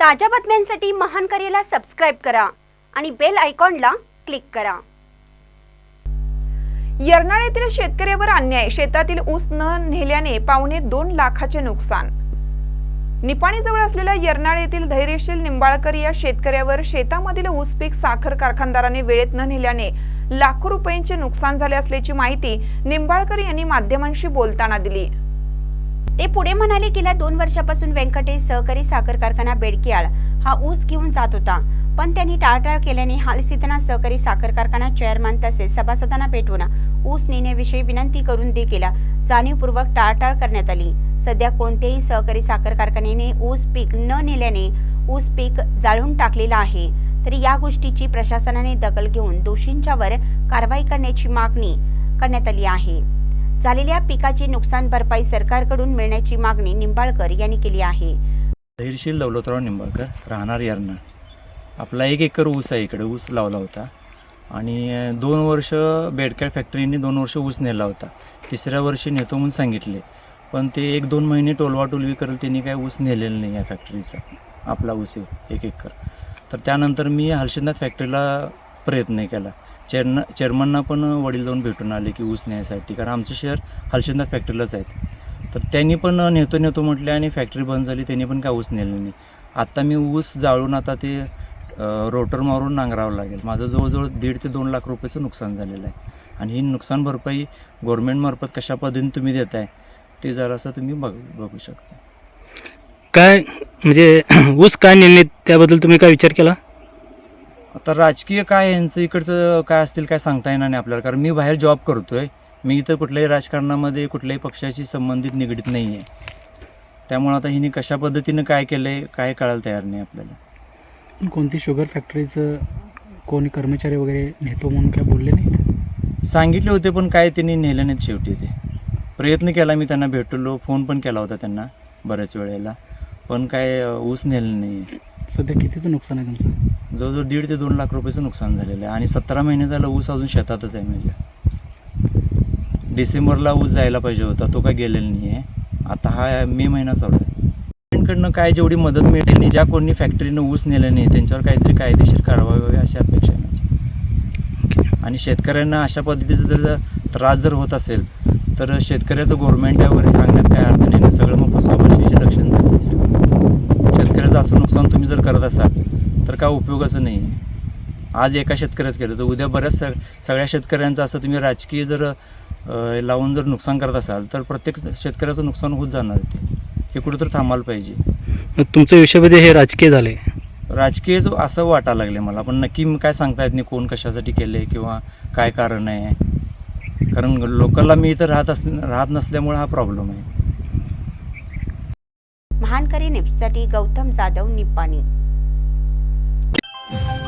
ताज्या बातम्यांसाठी महान करेला सबस्क्राईब करा आणि बेल आयकॉनला क्लिक करा. यरनाळ येथील शेतकऱ्यावर अन्याय. शेतातील ऊस न नेल्याने पावणे दोन लाखाचे नुकसान. निपाणीजवळ असलेल्या यरनाळ येथील धैर्यशील निंबाळकर या शेतकऱ्यावर शेतामधील ऊस पीक साखर कारखानदाराने वेळेत न नेल्याने लाखो रुपयांचे नुकसान झाले असल्याची माहिती निंबाळकर यांनी माध्यमांशी बोलताना दिली. ते पुढे म्हणाले गेल्या दोन वर्षापासून व्यंकटेश सहकारी साखर कारखाना बेडकियाळ हा ऊस घेऊन जात होता. पण त्यांनी टाळटाळ केल्याने हालसिद्धना सहकारी साखर कारखाना चेअरमन तसेच सभासदांना भेटून ऊस नेण्याविषयी विनंती करून देखील जाणीवपूर्वक टाळटाळ करण्यात आली. सध्या कोणत्याही सहकारी साखर कारखान्याने ऊस पीक न नेल्याने ऊस पीक जाळून टाकलेलं आहे. तरी या गोष्टीची प्रशासनाने दखल घेऊन दोषींच्यावर कारवाई करण्याची मागणी करण्यात आली आहे. झालेल्या पिकाची नुकसान भरपाई सरकारकडून मिळण्याची मागणी निंबाळकर यांनी केली आहे. धैर्यशील दौलतराव निंबाळकर राहणार यारनाळ आपला एक एकर ऊस आहे इकडे ऊस लावला होता. आणि दोन वर्ष बेडकॅड फॅक्टरीने दोन वर्ष ऊस नेला होता. तिसऱ्या वर्षी नेतो म्हणून सांगितले. पण ते एक दोन महिने टोलवाटोलवी करेल त्यांनी काय ऊस नेलेलं नाही या फॅक्टरीचा आपला ऊस एक एकर. तर त्यानंतर मी हर्षदनाथ फॅक्टरीला प्रयत्न केला. चेरना चेअरमनना पण वडील जाऊन भेटून आले की ऊस न्यायसाठी. कारण आमचं शहर हर्षदनाथ फॅक्टरीलाच आहेत. तर त्यांनी पण नेतो नेतो म्हटले आणि फॅक्टरी बंद झाली त्यांनी पण काय ऊस नेलं नाही. आत्ता मी ऊस जाळून आता ते रोटर मारून नांगरावं लागेल. माझं जवळजवळ दीड ते दोन लाख रुपयाचं नुकसान झालेलं आहे. आणि ही नुकसान भरपाई गव्हर्नमेंटमार्फत कशा पद्धतीने तुम्ही देताय ते जरासं तुम्ही बघ बघू शकता. काय म्हणजे ऊस काय नेले त्याबद्दल तुम्ही काय विचार केला? आता राजकीय काय यांचं? इकडचं काय असतील काय सांगता येणार नाही आपल्याला. कारण मी बाहेर जॉब करतोय. मी इथं कुठल्याही राजकारणामध्ये कुठल्याही पक्षाशी संबंधित निगडीत नाही आहे त्यामुळे आता हिने कशा पद्धतीनं काय केलं आहे काय कळायला तयार नाही आपल्याला. कोणती शुगर फॅक्टरीचं कोणी कर्मचारी वगैरे नेतो म्हणून काय बोलले नाही सांगितले होते पण काय त्यांनी नेलं नाहीत शेवटी ते. प्रयत्न केला मी त्यांना भेटलो फोन पण केला होता त्यांना बऱ्याच वेळेला. पण काय अ, ऊस नेलं नाही सध्या कितीचं नुकसान आहे तुमचं? जवळजवळ दीड ते दोन लाख रुपयाचं नुकसान झालेलं आहे. आणि सतरा महिने झालं ऊस अजून शेतातच आहे माझ्या डिसेंबरला ऊस जायला पाहिजे होता तो काय गेलेला नाही आहे आता हा मे महिना चालू आहे. गव्हर्नमेंटकडनं काय जेवढी मदत मिळेल नाही ज्या कोणी फॅक्टरीनं ऊस नेलं नाही त्यांच्यावर काहीतरी कायदेशीर कारवाई व्हावी अशी अपेक्षा आहे माझी. आणि शेतकऱ्यांना अशा पद्धतीचा जर त्रास जर होत असेल तर शेतकऱ्याचं गव्हर्नमेंट वगैरे सांगण्यात काय अर्थ नाही. सगळं मग फसवाफसवीचे लक्षण झालं शेतकऱ्याचं असं नुकसान तुम्ही जर करत असाल तर काय उपयोगाचं नाही. आज एका शेतकऱ्याच केलं तर उद्या बऱ्याच सग सगळ्या शेतकऱ्यांचं असं तुम्ही राजकीय जर लावून जर नुकसान करत असाल तर प्रत्येक शेतकऱ्याचं नुकसान होत जाणार ते हे कुठंतरी थांबायला पाहिजे. मग तुमच्या विषयामध्ये हे राजकीय झाले राजकीयच असं वाटायला लागले मला पण नक्की मी काय सांगता येत नाही कोण कशासाठी केले किंवा काय कारण आहे. कारण लोकलला मी इथं राहत अस राहत नसल्यामुळे हा प्रॉब्लेम आहे. महानकरी न्यूजसाठी गौतम जाधव निपाणी you